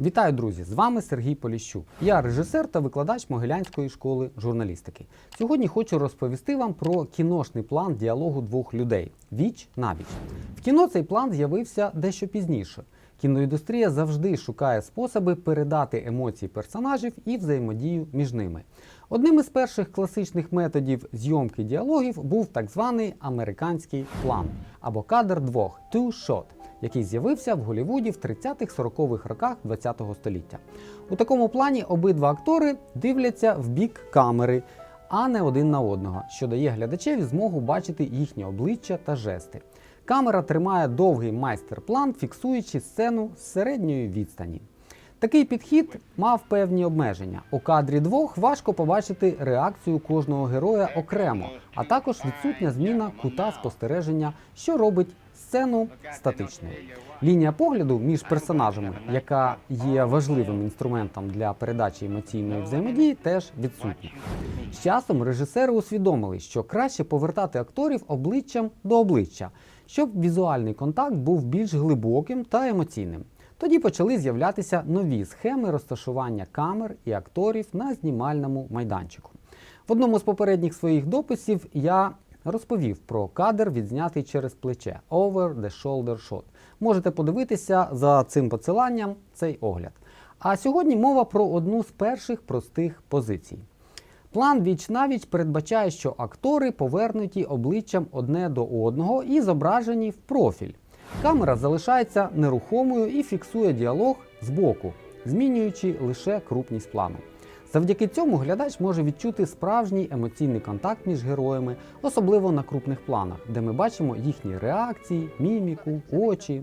Вітаю, друзі! З вами Сергій Поліщук. Я режисер та викладач Могилянської школи журналістики. Сьогодні хочу розповісти вам про кіношний план діалогу двох людей віч на віч. В кіно цей план з'явився дещо пізніше. Кіноіндустрія завжди шукає способи передати емоції персонажів і взаємодію між ними. Одним із перших класичних методів зйомки діалогів був так званий американський план або кадр двох two shot який з'явився в Голлівуді в 30-40-х роках ХХ століття. У такому плані обидва актори дивляться в бік камери, а не один на одного, що дає глядачеві змогу бачити їхні обличчя та жести. Камера тримає довгий майстер-план, фіксуючи сцену з середньої відстані. Такий підхід мав певні обмеження. У кадрі двох важко побачити реакцію кожного героя окремо, а також відсутня зміна кута спостереження, що робить сцену статичною. Лінія погляду між персонажами, яка є важливим інструментом для передачі емоційної взаємодії, теж відсутня. З часом режисери усвідомили, що краще повертати акторів обличчям до обличчя, щоб візуальний контакт був більш глибоким та емоційним. Тоді почали з'являтися нові схеми розташування камер і акторів на знімальному майданчику. В одному з попередніх своїх дописів я розповів про кадр, відзнятий через плече Over the Shoulder Shot. Можете подивитися за цим посиланням цей огляд. А сьогодні мова про одну з перших простих позицій. План віч навіч передбачає, що актори повернуті обличчям одне до одного і зображені в профіль. Камера залишається нерухомою і фіксує діалог збоку, змінюючи лише крупність плану. Завдяки цьому глядач може відчути справжній емоційний контакт між героями, особливо на крупних планах, де ми бачимо їхні реакції, міміку, очі.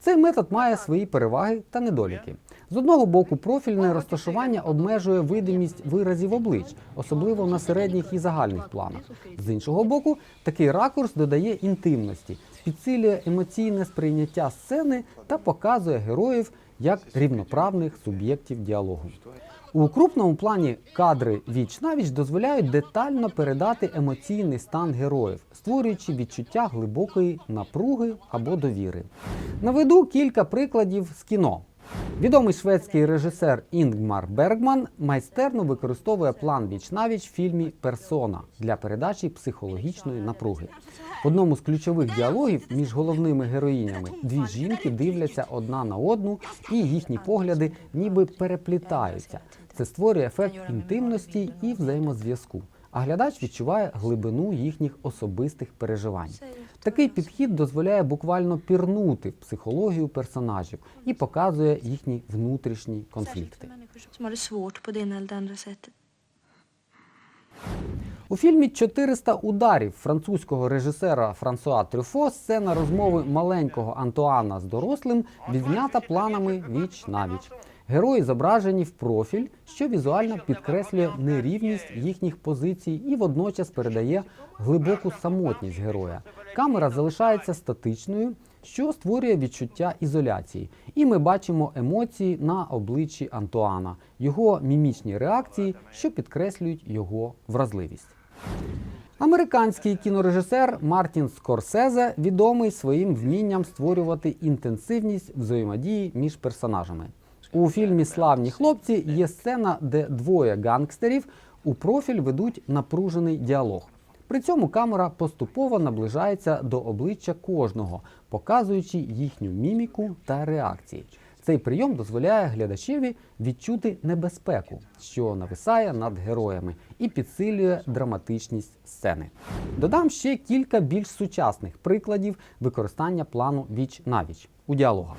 Цей метод має свої переваги та недоліки. З одного боку, профільне розташування обмежує видимість виразів облич, особливо на середніх і загальних планах. З іншого боку, такий ракурс додає інтимності, підсилює емоційне сприйняття сцени та показує героїв як рівноправних суб'єктів діалогу. У крупному плані кадри віч навіч дозволяють детально передати емоційний стан героїв, створюючи відчуття глибокої напруги або довіри. Наведу кілька прикладів з кіно. Відомий шведський режисер Інгмар Бергман майстерно використовує план віч навіч в фільмі Персона для передачі психологічної напруги. В одному з ключових діалогів між головними героїнями дві жінки дивляться одна на одну, і їхні погляди ніби переплітаються. Це створює ефект інтимності і взаємозв'язку. А глядач відчуває глибину їхніх особистих переживань. Такий підхід дозволяє буквально пірнути психологію персонажів і показує їхні внутрішні конфлікти. У фільмі «400 ударів французького режисера Франсуа Трюфо сцена розмови маленького Антуана з дорослим відзнята планами віч навіч. Герої зображені в профіль, що візуально підкреслює нерівність їхніх позицій і водночас передає глибоку самотність героя. Камера залишається статичною, що створює відчуття ізоляції. І ми бачимо емоції на обличчі Антуана, його мімічні реакції, що підкреслюють його вразливість. Американський кінорежисер Мартін Скорсезе відомий своїм вмінням створювати інтенсивність взаємодії між персонажами. У фільмі Славні хлопці є сцена, де двоє гангстерів у профіль ведуть напружений діалог. При цьому камера поступово наближається до обличчя кожного, показуючи їхню міміку та реакції. Цей прийом дозволяє глядачеві відчути небезпеку, що нависає над героями, і підсилює драматичність сцени. Додам ще кілька більш сучасних прикладів використання плану віч навіч у діалогах.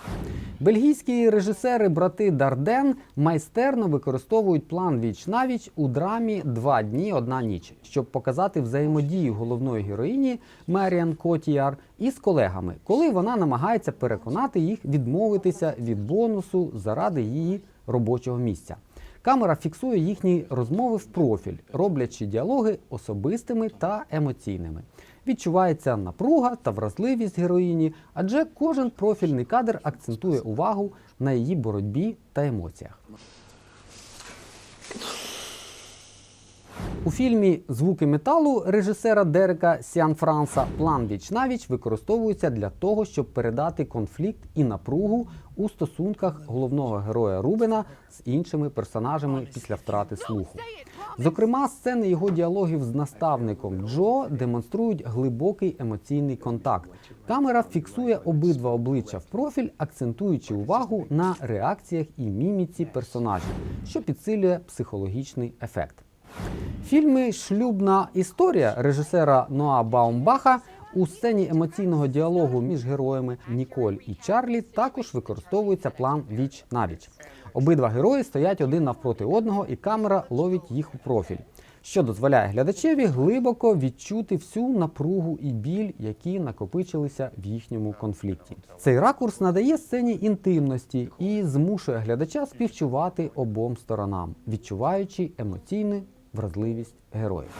Бельгійські режисери брати Дарден майстерно використовують план віч навіч у драмі Два дні, одна ніч, щоб показати взаємодію головної героїні Меріан Котіяр із колегами, коли вона намагається переконати їх відмовитися від бонусу заради її робочого місця. Камера фіксує їхні розмови в профіль, роблячи діалоги особистими та емоційними. Відчувається напруга та вразливість героїні, адже кожен профільний кадр акцентує увагу на її боротьбі та емоціях. У фільмі Звуки металу режисера Дерека Сіанфранса план віч навіч використовується для того, щоб передати конфлікт і напругу у стосунках головного героя Рубена з іншими персонажами після втрати слуху. Зокрема, сцени його діалогів з наставником Джо демонструють глибокий емоційний контакт. Камера фіксує обидва обличчя в профіль, акцентуючи увагу на реакціях і міміці персонажів, що підсилює психологічний ефект. Фільми Шлюбна історія режисера Ноа Баумбаха у сцені емоційного діалогу між героями Ніколь і Чарлі також використовується план віч навіч. Обидва герої стоять один навпроти одного, і камера ловить їх у профіль, що дозволяє глядачеві глибоко відчути всю напругу і біль, які накопичилися в їхньому конфлікті. Цей ракурс надає сцені інтимності і змушує глядача співчувати обом сторонам, відчуваючи емоційну вразливість героїв.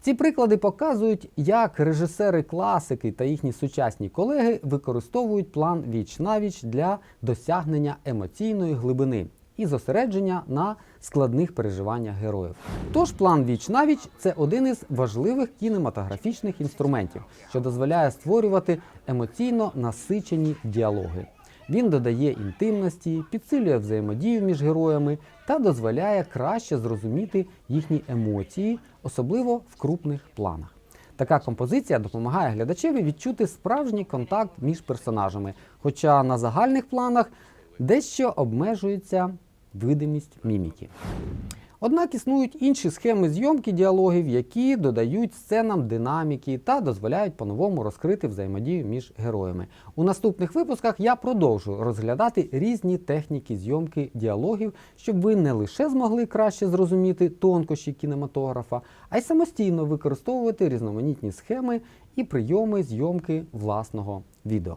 Ці приклади показують, як режисери класики та їхні сучасні колеги використовують план віч навіч для досягнення емоційної глибини і зосередження на складних переживаннях героїв. Тож план віч навіч це один із важливих кінематографічних інструментів, що дозволяє створювати емоційно насичені діалоги. Він додає інтимності, підсилює взаємодію між героями та дозволяє краще зрозуміти їхні емоції, особливо в крупних планах. Така композиція допомагає глядачеві відчути справжній контакт між персонажами, хоча на загальних планах дещо обмежується видимість міміки. Однак існують інші схеми зйомки діалогів, які додають сценам динаміки та дозволяють по-новому розкрити взаємодію між героями. У наступних випусках я продовжу розглядати різні техніки зйомки діалогів, щоб ви не лише змогли краще зрозуміти тонкощі кінематографа, а й самостійно використовувати різноманітні схеми і прийоми зйомки власного відео.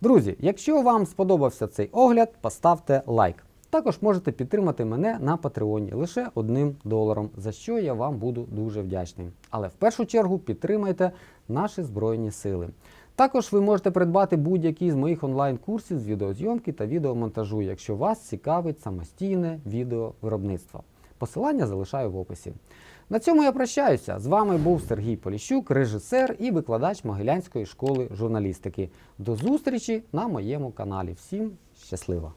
Друзі, якщо вам сподобався цей огляд, поставте лайк. Також можете підтримати мене на Патреоні лише одним доларом, за що я вам буду дуже вдячним. Але в першу чергу підтримайте наші Збройні Сили. Також ви можете придбати будь-який з моїх онлайн-курсів з відеозйомки та відеомонтажу, якщо вас цікавить самостійне відеовиробництво. Посилання залишаю в описі. На цьому я прощаюся. З вами був Сергій Поліщук, режисер і викладач Могилянської школи журналістики. До зустрічі на моєму каналі. Всім щасливо!